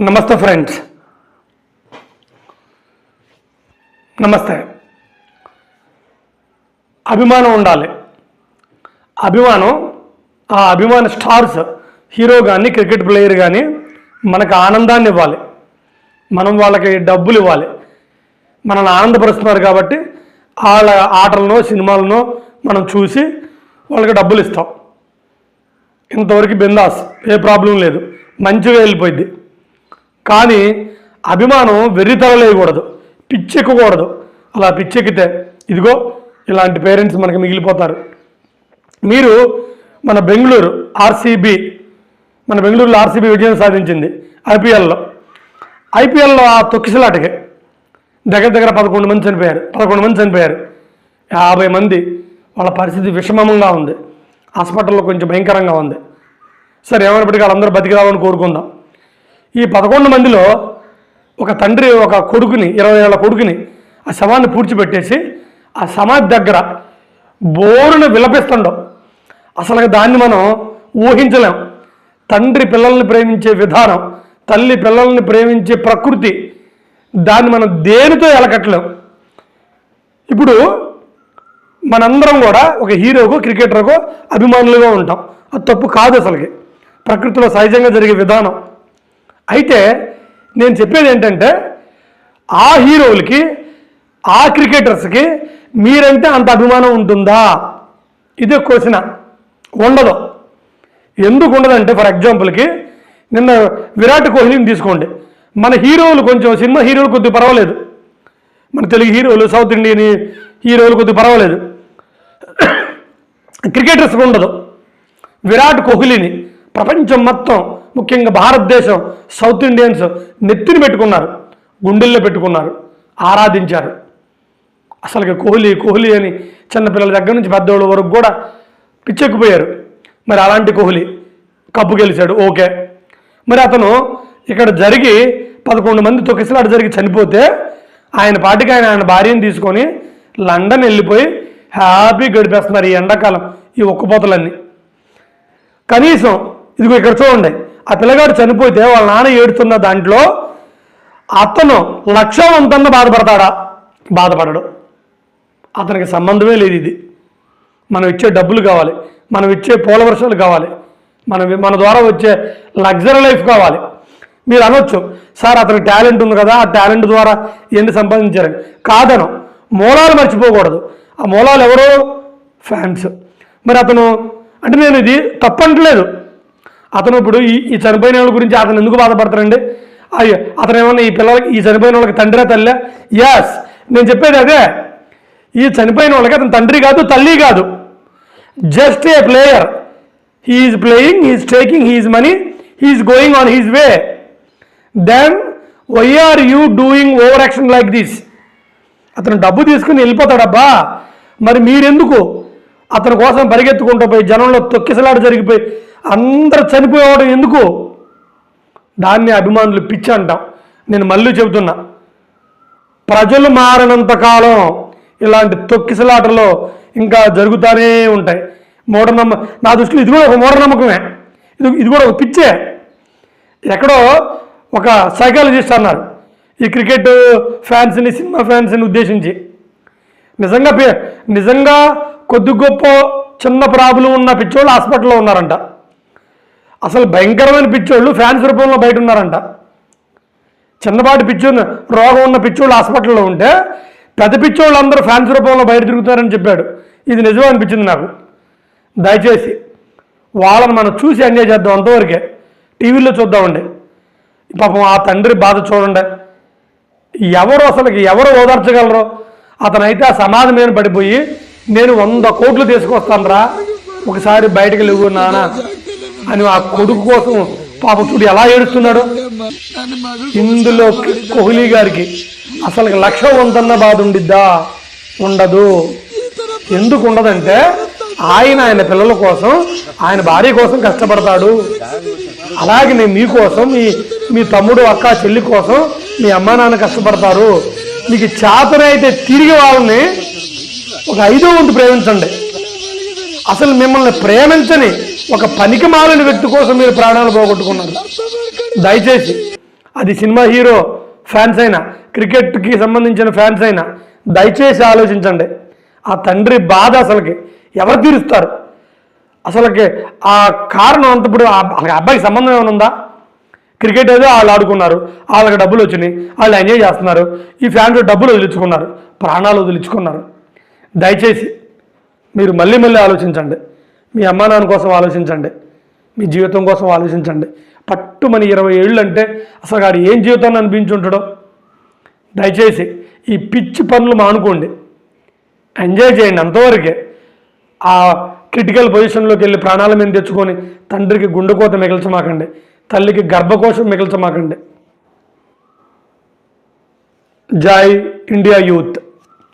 నమస్తే ఫ్రెండ్స్. నమస్తే. అభిమానం ఉండాలి. అభిమానం ఆ అభిమాన స్టార్స్ హీరో కానీ క్రికెట్ ప్లేయర్ కానీ మనకు ఆనందాన్ని ఇవ్వాలి. మనం వాళ్ళకి డబ్బులు ఇవ్వాలి. మనల్ని ఆనందపరుస్తున్నారు కాబట్టి వాళ్ళ ఆటలను సినిమాలను మనం చూసి వాళ్ళకి డబ్బులు ఇస్తాం. ఇంతవరకు బిందాస్ ఏ ప్రాబ్లం లేదు. మంచిగా వెళ్ళిపోయింది. కానీ అభిమానం వెర్రితలలేయకూడదు పిచ్చెక్కకూడదు. అలా పిచ్చెక్కితే ఇదిగో ఇలాంటి పేరెంట్స్ మనకి మిగిలిపోతారు. మీరు మన బెంగళూరు ఆర్సీబీ మన బెంగళూరులో ఆర్సీబీ విజయం సాధించింది ఐపీఎల్లో. ఐపీఎల్లో ఆ తొక్కిసలాటకి దగ్గర దగ్గర పదకొండు మంది చనిపోయారు పదకొండు మంది చనిపోయారు. యాభై మంది వాళ్ళ పరిస్థితి విషమంగా ఉంది. హాస్పిటల్లో కొంచెం భయంకరంగా ఉంది. సరే ఏమైనప్పటికీ వాళ్ళందరూ బతికి రావాలని కోరుకుందాం. ఈ పదకొండు మందిలో ఒక తండ్రి ఒక కొడుకుని ఇరవై ఏళ్ళ కొడుకుని ఆ శవాన్ని పూడ్చిపెట్టేసి ఆ సమాధి దగ్గర బోరును విలపిస్తుండం అసలు దాన్ని మనం ఊహించలేం. తండ్రి పిల్లల్ని ప్రేమించే విధానం తల్లి పిల్లల్ని ప్రేమించే ప్రకృతి దాన్ని మనం దేనితో ఎలకట్టలేం. ఇప్పుడు మనందరం కూడా ఒక హీరోకు క్రికెటర్కు అభిమానులుగా ఉంటాం. అది తప్పు కాదు అసలుకి. ప్రకృతిలో సహజంగా జరిగే విధానం అయితే నేను చెప్పేది ఏంటంటే ఆ హీరోలకి ఆ క్రికెటర్స్కి మీరంటే అంత అభిమానం ఉంటుందా? ఇదే క్వశ్చన్. ఉండదు. ఎందుకు ఉండదంటే ఫర్ ఎగ్జాంపుల్కి నిన్న విరాట్ కోహ్లీని తీసుకోండి. మన హీరోలు కొంచెం సినిమా హీరోలు కొద్ది పర్వాలేదు. మన తెలుగు హీరోలు సౌత్ ఇండియన్ హీరోలు కొద్ది పర్వాలేదు. క్రికెటర్స్కి ఉండదు. విరాట్ కోహ్లీని ప్రపంచం మొత్తం ముఖ్యంగా భారతదేశం సౌత్ ఇండియన్స్ నెత్తిని పెట్టుకున్నారు గుండెల్లో పెట్టుకున్నారు ఆరాధించారు. అసలుకి కోహ్లీ కోహ్లీ అని చిన్నపిల్లల దగ్గర నుంచి పెద్దవాళ్ళ వరకు కూడా పిచ్చెక్కిపోయారు. మరి అలాంటి కోహ్లీ కప్పు గెలిచాడు ఓకే. మరి అతను ఇక్కడ జరిగి పదకొండు మంది తొక్కిసలాట జరిగి చనిపోతే ఆయన పాటికి ఆయన ఆయన భార్యను తీసుకొని లండన్ వెళ్ళిపోయి హ్యాపీ గడిపేస్తున్నారు ఈ ఎండాకాలం ఈ ఒక్కపోతలన్నీ. కనీసం ఇదిగో ఇక్కడ చూడండి ఆ పిల్లగాడు చనిపోతే వాళ్ళ నాన్న ఏడుతున్న దాంట్లో అతను లక్ష్యం బాధపడతాడా? బాధపడడు. అతనికి సంబంధమే లేదు ఇది. మనం ఇచ్చే డబ్బులు కావాలి. మనం ఇచ్చే పూల వర్షాలు కావాలి. మన మన ద్వారా వచ్చే లగ్జరీ లైఫ్ కావాలి. మీరు అనొచ్చు సార్ అతనికి టాలెంట్ ఉంది కదా ఆ టాలెంట్ ద్వారా ఎన్ని సంపాదించారని. కాదను. మూలాలు మర్చిపోకూడదు. ఆ మూలాలు ఎవరో ఫ్యాన్స్. మరి అతను అంటే నేను ఇది తప్పంటలేదు అతను ఇప్పుడు ఈ ఈ చనిపోయిన వాళ్ళ గురించి అతను ఎందుకు బాధపడతారండి? అయ్యో అతను ఏమన్నా ఈ పిల్లలకి ఈ చనిపోయిన వాళ్ళకి తండ్రి తల్లి? ఎస్ నేను చెప్పేది అదే. ఈ చనిపోయిన వాళ్ళకి అతను తండ్రి కాదు తల్లి కాదు. Just a player he's playing he's taking he's money he's going on his way then why are you doing over action like this అతను డబ్బు తీసుకుని వెళ్ళిపోతాడబ్బా. మరి మీరెందుకు? అతని కోసం పరిగెత్తుకుంటూ పోయి జనంలో తొక్కిసలాట జరిగిపోయి అందరు చనిపోవడం ఎందుకు? దాన్ని అభిమానులు పిచ్చి అంటాం. నేను మళ్ళీ చెబుతున్నా. ప్రజలు మారినంత కాలం ఇలాంటి తొక్కిసలాటలు ఇంకా జరుగుతూనే ఉంటాయి. మూఢనమ్మ నా దృష్టిలో ఇది కూడా ఒక మూఢనమ్మకమే ఇది ఇది కూడా ఒక పిచ్చే. ఎక్కడో ఒక సైకాలజిస్ట్ అన్నారు. ఈ క్రికెట్ ఫ్యాన్స్ని సినిమా ఫ్యాన్స్ని ఉద్దేశించి. నిజంగా పే- నిజంగా కొద్ది గొప్ప చిన్న ప్రాబ్లం ఉన్న పిచ్చోళ్ళు హాస్పిటల్లో ఉన్నారంట. అసలు భయంకరమైన పిచ్చోళ్ళు ఫ్యాన్స్ రూపంలో బయట ఉన్నారంట. చిన్నపాటి పిచ్చో రోగం ఉన్న పిచ్చోళ్ళు హాస్పిటల్లో ఉంటే పెద్ద పిచ్చోళ్ళు అందరూ ఫ్యాన్స్ రూపంలో బయట తిరుగుతారని చెప్పాడు. ఇది నిజం అనిపించింది నాకు. దయచేసి వాళ్ళని మనం చూసి ఎంజాయ్ చేద్దాం అంతవరకే. టీవీలో చూద్దామండి. పాపం ఆ తండ్రి బాధ చూడండి. ఎవరు అసలుకి ఎవరు ఓదార్చగలరు? అతనైతే ఆ సమాధి మీద పడిపోయి నేను వంద కోట్లు తీసుకొస్తానురా. ఒకసారి బయటకు లేవు నానా అని ఆ కొడుకు కోసం పాప చూడు ఎలా ఏడుస్తున్నాడు? ఇందులో కోహ్లీ గారికి అసలు లక్ష వంతన్న బాధ ఉండిద్దా? ఉండదు. ఎందుకు ఉండదంటే ఆయన ఆయన పిల్లల కోసం ఆయన భార్య కోసం కష్టపడతాడు. అలాగే నేను మీకోసం మీ మీ తమ్ముడు అక్క చెల్లి కోసం మీ అమ్మ నాన్న కష్టపడతారు. మీకు చేతనైతే తిరిగి వాళ్ళని ఒక ఐదో వంతు ప్రేమించండి. అసలు మిమ్మల్ని ప్రేమించని ఒక పనికి మాలిన వ్యక్తి కోసం మీరు ప్రాణాలు పోగొట్టుకున్నారు. దయచేసి అది సినిమా హీరో ఫ్యాన్స్ అయినా క్రికెట్కి సంబంధించిన ఫ్యాన్స్ అయినా దయచేసి ఆలోచించండి. ఆ తండ్రి బాధ అసలుకి ఎవరు తీరుస్తారు? అసలుకి ఆ కారణం అంత ఇప్పుడు అబ్బాయికి సంబంధం ఏమైనా ఉందా? క్రికెట్ ఏదో వాళ్ళు ఆడుకున్నారు వాళ్ళకి డబ్బులు వచ్చినాయి వాళ్ళు ఎంజాయ్ చేస్తున్నారు ఈ ఫ్యాన్స్ డబ్బులు వదిలించుకున్నారు ప్రాణాలు వదిలించుకున్నారు. దయచేసి మీరు మళ్ళీ మళ్ళీ ఆలోచించండి. మీ అమ్మా నాన్న కోసం ఆలోచించండి. మీ జీవితం కోసం ఆలోచించండి. పట్టు మన ఇరవై ఏళ్ళు అంటే అసలు గాడు ఏం జీవితాన్ని అనిపించుంటాడో? దయచేసి ఈ పిచ్చి పనులు మానుకోండి. ఎంజాయ్ చేయండి అంతవరకే. ఆ క్రిటికల్ పొజిషన్లోకి వెళ్ళి ప్రాణాల మీద తెచ్చుకొని తండ్రికి గుండెకోత మిగల్చమాకండి. తల్లికి గర్భకోశం మిగల్చమాకండి. జై ఇండియా యూత్.